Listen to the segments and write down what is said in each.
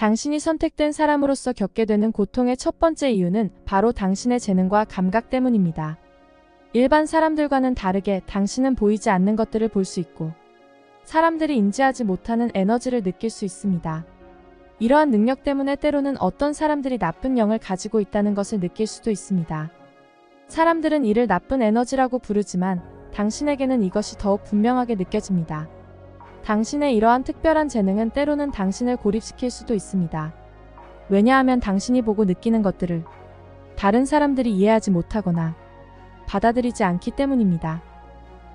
당신이 선택된 사람으로서 겪게 되는 고통의 첫 번째 이유는 바로 당신의 재능과 감각 때문입니다. 일반 사람들과는 다르게 당신은 보이지 않는 것들을 볼 수 있고 사람들이 인지하지 못하는 에너지를 느낄 수 있습니다. 이러한 능력 때문에 때로는 어떤 사람들이 나쁜 영을 가지고 있다는 것을 느낄 수도 있습니다. 사람들은 이를 나쁜 에너지라고 부르지만 당신에게는 이것이 더욱 분명하게 느껴집니다. 당신의 이러한 특별한 재능은 때로는 당신을 고립시킬 수도 있습니다. 왜냐하면 당신이 보고 느끼는 것들을 다른 사람들이 이해하지 못하거나 받아들이지 않기 때문입니다.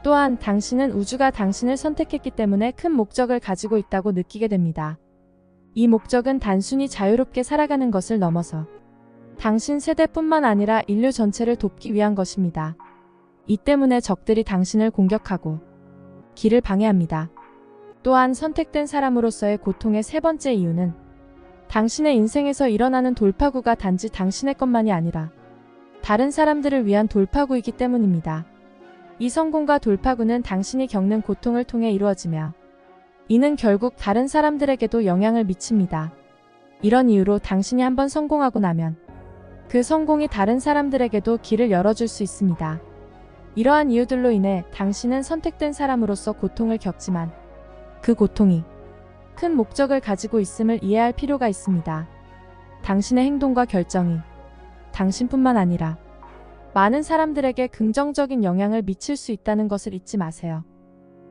또한 당신은 우주가 당신을 선택했기 때문에 큰 목적을 가지고 있다고 느끼게 됩니다. 이 목적은 단순히 자유롭게 살아가는 것을 넘어서 당신 세대뿐만 아니라 인류 전체를 돕기 위한 것입니다. 이 때문에 적들이 당신을 공격하고 길을 방해합니다. 또한 선택된 사람으로서의 고통의 세 번째 이유는 당신의 인생에서 일어나는 돌파구가 단지 당신의 것만이 아니라 다른 사람들을 위한 돌파구이기 때문입니다. 이 성공과 돌파구는 당신이 겪는 고통을 통해 이루어지며 이는 결국 다른 사람들에게도 영향을 미칩니다. 이런 이유로 당신이 한번 성공하고 나면 그 성공이 다른 사람들에게도 길을 열어줄 수 있습니다. 이러한 이유들로 인해 당신은 선택된 사람으로서 고통을 겪지만 그 고통이 큰 목적을 가지고 있음을 이해할 필요가 있습니다. 당신의 행동과 결정이 당신뿐만 아니라 많은 사람들에게 긍정적인 영향을 미칠 수 있다는 것을 잊지 마세요.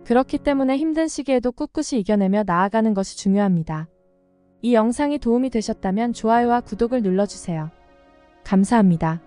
그렇기 때문에 힘든 시기에도 꿋꿋이 이겨내며 나아가는 것이 중요합니다. 이 영상이 도움이 되셨다면 좋아요와 구독을 눌러주세요. 감사합니다.